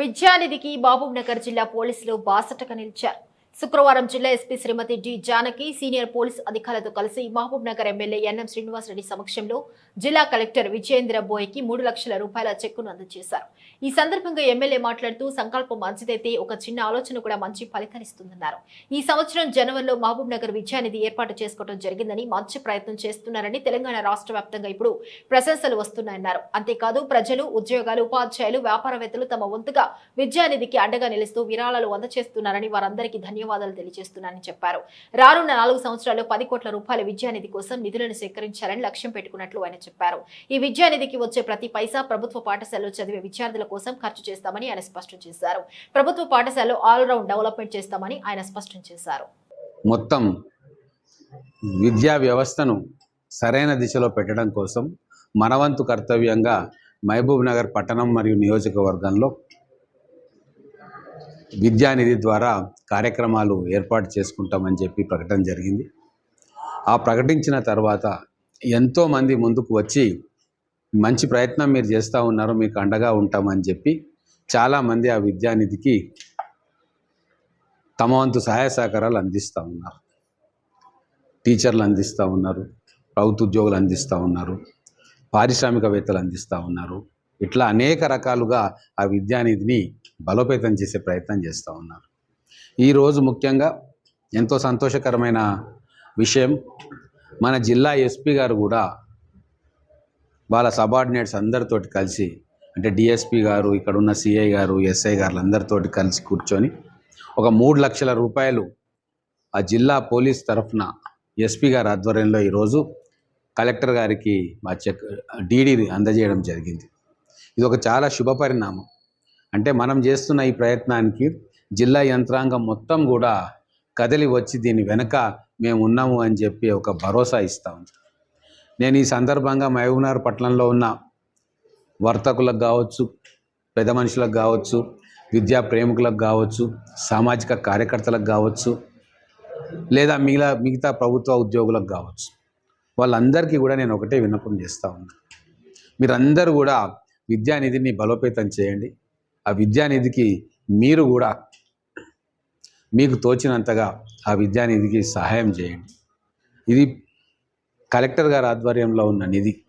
విద్యానిధికి మహబూబ్ నగర్ జిల్లా పోలీసులు బాసటగా నిలిచారు. శుక్రవారం జిల్లా SP Shrimati D Janaki senior police అధికారులతో కలిసి Mahbub Nagar MLA N M Srinivasa Reddy సమక్షంలో జిల్లా కలెక్టర్ విజయేంద్ర బోయ్కి మూడు లక్షల రూపాయల చెక్కును అందజేశారు. ఈ సందర్భంగా ఎమ్మెల్యే మాట్లాడుతూ సంకల్పం మంచిదైతే ఒక చిన్న ఆలోచన కూడా మంచి ఫలితాలిస్తుందన్నారు ఈ సంవత్సరం జనవరిలో మహబూబ్ నగర్ విద్యానిధి ఏర్పాటు చేసుకోవడం జరిగిందని మంచి ప్రయత్నం చేస్తున్నారని తెలంగాణ రాష్ట్ర వ్యాప్తంగా ఇప్పుడు ప్రశంసలు వస్తున్నాయన్నారు. అంతేకాదు ప్రజలు ఉద్యోగాలు ఉపాధ్యాయులు వ్యాపారవేత్తలు తమ వంతుగా విద్యానిధికి అండగా నిలుస్తూ విరాళాలు అందజేస్తున్నారని వారందరికీ ధన్యవాదాలు. తెలియజేస్తున్నారని చెప్పారు. రానున్న నాలుగు సంవత్సరాల్లో పది కోట్ల రూపాయల విద్యానిధి కోసం నిధులను సేకరించాలని లక్ష్యం పెట్టుకున్నట్లు ఆయన చెప్పారు. ఈ విద్యానిధికి వచ్చే ప్రతి పైసా ప్రభుత్వ పాఠశాలలో చదివే విద్యార్థుల కోసం ఖర్చు చేస్తామని ఆయన స్పష్టం చేశారు. ప్రభుత్వ పాఠశాలలో ఆల్రౌండ్ డెవలప్మెంట్ చేస్తామని ఆయన స్పష్టం చేశారు. మొత్తం విద్యా వ్యవస్థను సరైన దిశలో పెట్టడం కోసం మనవంతు కర్తవ్యంగా మహబూబ్ నగర్ పట్టణం మరియు నియోజకవర్గంలో విద్యానిధి ద్వారా కార్యక్రమాలు ఏర్పాటు చేసుకుంటామని చెప్పి ప్రకటన జరిగింది. ఆ ప్రకటించిన తర్వాత ఎంతోమంది ముందుకు వచ్చి మంచి ప్రయత్నం మీరు చేస్తూ ఉన్నారు మీకు అండగా ఉంటామని చెప్పి చాలామంది ఆ విద్యానిధికి తమ వంతు సహాయ సహకారాలు అందిస్తూ ఉన్నారు. టీచర్లు అందిస్తూ ఉన్నారు ప్రభుత్వ ఉద్యోగులు అందిస్తూ ఉన్నారు పారిశ్రామికవేత్తలు అందిస్తూ ఉన్నారు. ఇట్లా అనేక రకాలుగా ఆ విద్యానిధిని బలోపేతం చేసే ప్రయత్నం చేస్తూ ఉన్నారు. ఈరోజు ముఖ్యంగా ఎంతో సంతోషకరమైన విషయం మన జిల్లా ఎస్పీ గారు కూడా వాళ్ళ సబార్డినేట్స్ అందరితోటి కలిసి అంటే డిఎస్పీ గారు ఇక్కడ ఉన్న సిఐ గారు ఎస్ఐ గారు అందరితోటి కలిసి కూర్చొని ఒక మూడు లక్షల రూపాయలు ఆ జిల్లా పోలీస్ తరఫున ఎస్పీ గారి ఆధ్వర్యంలో ఈరోజు కలెక్టర్ గారికి మా చెక్ డీడీ అందజేయడం జరిగింది. ఇది ఒక చాలా శుభ పరిణామం. అంటే మనం చేస్తున్న ఈ ప్రయత్నానికి జిల్లా యంత్రాంగం మొత్తం కూడా కదిలి వచ్చి దీని వెనుక మేము ఉన్నాము అని చెప్పి ఒక భరోసా ఇస్తా ఉంది. నేను ఈ సందర్భంగా మహబూబ్నగర్ పట్టణంలో ఉన్న వర్తకులకు కావచ్చు పెద్ద మనుషులకు కావచ్చు విద్యా ప్రేమికులకు కావచ్చు సామాజిక కార్యకర్తలకు కావచ్చు లేదా మిగతా మిగతా ప్రభుత్వ ఉద్యోగులకు కావచ్చు. వాళ్ళందరికీ కూడా నేను ఒకటే విన్నపం చేస్తూ ఉన్నాను మీరందరూ కూడా విద్యానిధిని బలోపేతం చేయండి. ఆ విద్యానిధికి మీరు కూడా మీకు తోచినంతగా ఆ విద్యానిధికి సహాయం చేయండి. ఇది కలెక్టర్ గారి ఆధ్వర్యంలో ఉన్న నిధి.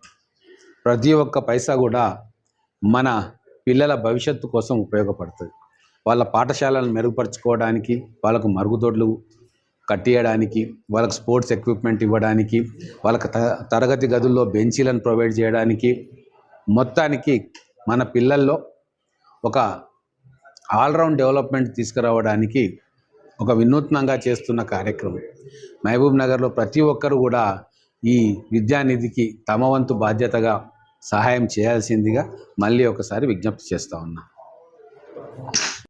ప్రతి ఒక్క పైసా కూడా మన పిల్లల భవిష్యత్తు కోసం ఉపయోగపడుతుంది. వాళ్ళ పాఠశాలను మెరుగుపరుచుకోవడానికి వాళ్ళకు మరుగుదొడ్లు కట్టియడానికి వాళ్ళకి స్పోర్ట్స్ ఎక్విప్మెంట్ ఇవ్వడానికి వాళ్ళకి త- తరగతి గదుల్లో బెంచీలను ప్రొవైడ్ చేయడానికి మొత్తానికి మన పిల్లల్లో ఒక ఆల్రౌండ్ డెవలప్మెంట్ తీసుకురావడానికి ఒక వినూత్నంగా చేస్తున్న కార్యక్రమం. మహబూబ్ నగర్లో ప్రతి ఒక్కరు కూడా ఈ విద్యానిధికి తమ వంతు బాధ్యతగా సహాయం చేయాల్సిందిగా మళ్ళీ ఒకసారి విజ్ఞప్తి చేస్తా ఉన్నా.